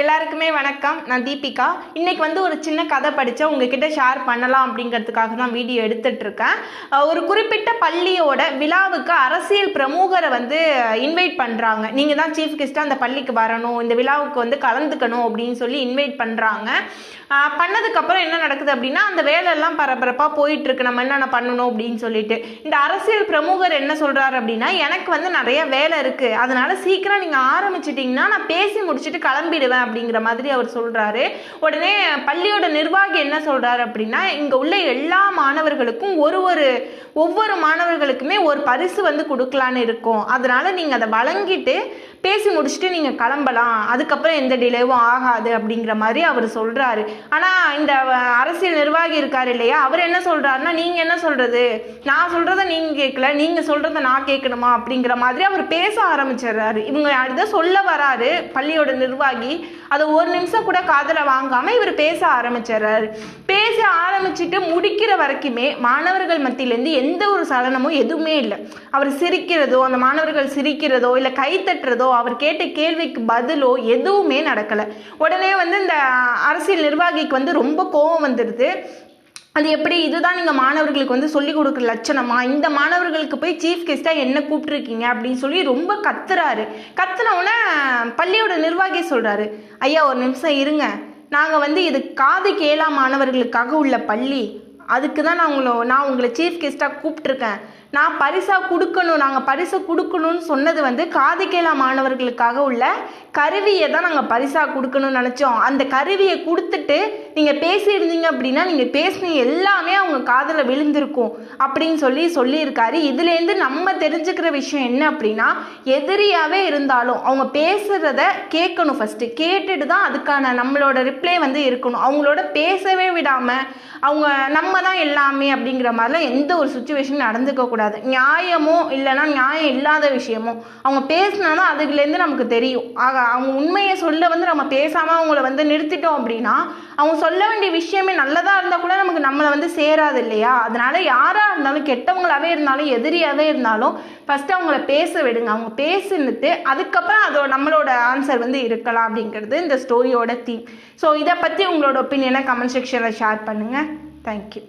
எல்லாருக்குமே வணக்கம் நான் தீபிகா. இன்றைக்கி வந்து ஒரு சின்ன கதை படித்தேன் உங்ககிட்ட ஷேர் பண்ணலாம் அப்படிங்கிறதுக்காக தான் வீடியோ எடுத்துட்ருக்கேன் ஒரு குறிப்பிட்ட பள்ளியோட விழாவுக்கு அரசியல் பிரமுகரை வந்து இன்வைட் பண்ணுறாங்க நீங்கள் தான் சீஃப் கெஸ்ட்டாக அந்த பள்ளிக்கு வரணும் இந்த விழாவுக்கு வந்து கலந்துக்கணும் அப்படின்னு சொல்லி இன்வைட் பண்ணுறாங்க பண்ணதுக்கப்புறம் என்ன நடக்குது அப்படின்னா அந்த வேலையெல்லாம் பரபரப்பாக போயிட்டுருக்கு. நம்ம என்னென்ன பண்ணணும் அப்படின்னு சொல்லிட்டு. இந்த அரசியல் பிரமுகர் என்ன சொல்கிறாரு அப்படின்னா எனக்கு வந்து நிறைய வேலை இருக்குது அதனால் சீக்கிரம் நீங்கள் ஆரம்பிச்சிட்டிங்கன்னா நான் பேசி முடிச்சுட்டு கிளம்பிடுவேன் அப்படிங்கிற மாதிரி அவர் சொல்கிறாரு உடனே பள்ளியோட நிர்வாகி என்ன சொல்கிறாரு அப்படின்னா இங்கே உள்ள எல்லா மாணவர்களுக்கும் ஒரு ஒரு ஒவ்வொரு மாணவர்களுக்குமே ஒரு பரிசு வந்து கொடுக்கலான்னு இருக்கும். அதனால நீங்கள் அதை வழங்கிட்டு பேசி முடிச்சுட்டு நீங்கள் கிளம்பலாம். அதுக்கப்புறம் எந்த டிலேவும் ஆகாது அப்படிங்கிற மாதிரி அவர் சொல்கிறாரு ஆனால் இந்த அரசியல் நிர்வாகி இருக்கார் இல்லையா? அவர் என்ன சொல்கிறாருன்னா நீங்கள் என்ன சொல்கிறது நான் சொல்கிறத நீங்கள் கேட்கல நீங்கள் சொல்கிறத நான் கேட்கணுமா? அப்படிங்கிற மாதிரி அவர் பேச ஆரம்பிச்சிடுறாரு. இவங்க அடுத்த சொல்ல வராரு பள்ளியோட நிர்வாகி. அதை ஒரு நிமிஷம் கூட காதில் வாங்காமல் இவர் பேச ஆரம்பிச்சிடுறாரு. பேச ஆரம்பிச்சுட்டு முடிக்கிற வரைக்குமே மாணவர்கள் மத்தியிலேருந்து எந்த ஒரு சலனமும் எதுவுமே இல்லை. அவர் சிரிக்கிறதோ அந்த மாணவர்கள் சிரிக்கிறதோ இல்லை கை தட்டுறதோ அவர் கேட்ட கேள்விக்கு பதிலோ எதுவுமே நடக்கலை. உடனே வந்து இந்த அரசியல் நிர்வாகிக்கு வந்து ரொம்ப கோபம் வந்துடுது அது எப்படி? இதுதான் நீங்கள் மாணவர்களுக்கு வந்து சொல்லிக் கொடுக்குற லட்சணமா? இந்த மாணவர்களுக்கு போய் சீஃப் கெஸ்ட்டாக என்ன கூப்பிட்ருக்கீங்க அப்படின்னு சொல்லி ரொம்ப கத்துறாரு. கத்துன பள்ளியோட நிர்வாகி சொல்கிறாரு ஐயா ஒரு நிமிஷம் இருங்க. நாங்கள் வந்து இது காது கேளா மாணவர்களுக்காக உள்ள பள்ளி. அதுக்கு தான் நான் உங்களை நான் உங்களை சீஃப் கெஸ்ட்டாக கூப்பிட்ருக்கேன் நான் பரிசாக கொடுக்கணும். நாங்கள் பரிசை கொடுக்கணும்னு சொன்னது வந்து காது கேளா மாணவர்களுக்காக உள்ள கருவியை தான் நாங்கள் பரிசாக கொடுக்கணும்னு நினச்சோம். அந்த கருவியை கொடுத்துட்டு நீங்கள் பேசியிருந்தீங்க அப்படின்னா நீங்கள் பேசின எல்லாமே அவங்க காதில் விழுந்திருக்கும் அப்படின்னு சொல்லி சொல்லியிருக்காரு. இதுலேருந்து நம்ம தெரிஞ்சுக்கிற விஷயம் என்ன அப்படின்னா எதிரியாகவே இருந்தாலும் அவங்க பேசுகிறத கேட்கணும் ஃபஸ்ட்டு கேட்டுட்டு தான் அதுக்கான நம்மளோட ரிப்ளை வந்து இருக்கணும். அவங்களோட பேசவே விடாமல் அவங்க நம்ம தான் எல்லாமே அப்படிங்கிற மாதிரிலாம் எந்த ஒரு சுச்சுவேஷன் நடந்துக்க கூடாது. நியாயமோ இல்லைன்னா நியாயம் இல்லாத விஷயமோ அவங்க பேசினா தான் அதுலேருந்து நமக்கு தெரியும். ஆக அவங்க உண்மையை சொல்ல வந்து நம்ம பேசாமல் அவங்கள வந்து நிறுத்திட்டோம் அப்படின்னா அவங்க சொல்ல வேண்டிய விஷயமே நல்லதாக இருந்தால் கூட நமக்கு நம்மளை வந்து சேராது இல்லையா? அதனால யாராக இருந்தாலும் கெட்டவங்களாவே இருந்தாலும் எதிரியாகவே இருந்தாலும் ஃபஸ்ட்டு அவங்கள பேச விடுங்க. அவங்க பேசினுட்டு அதுக்கப்புறம் அதோட நம்மளோட ஆன்சர் வந்து இருக்கலாம் அப்படிங்கிறது இந்த ஸ்டோரியோட தீம் ஸோ இதை பற்றி உங்களோட ஒப்பீனியனை கமெண்ட் செக்ஷனில் ஷேர் பண்ணுங்கள் தேங்க்யூ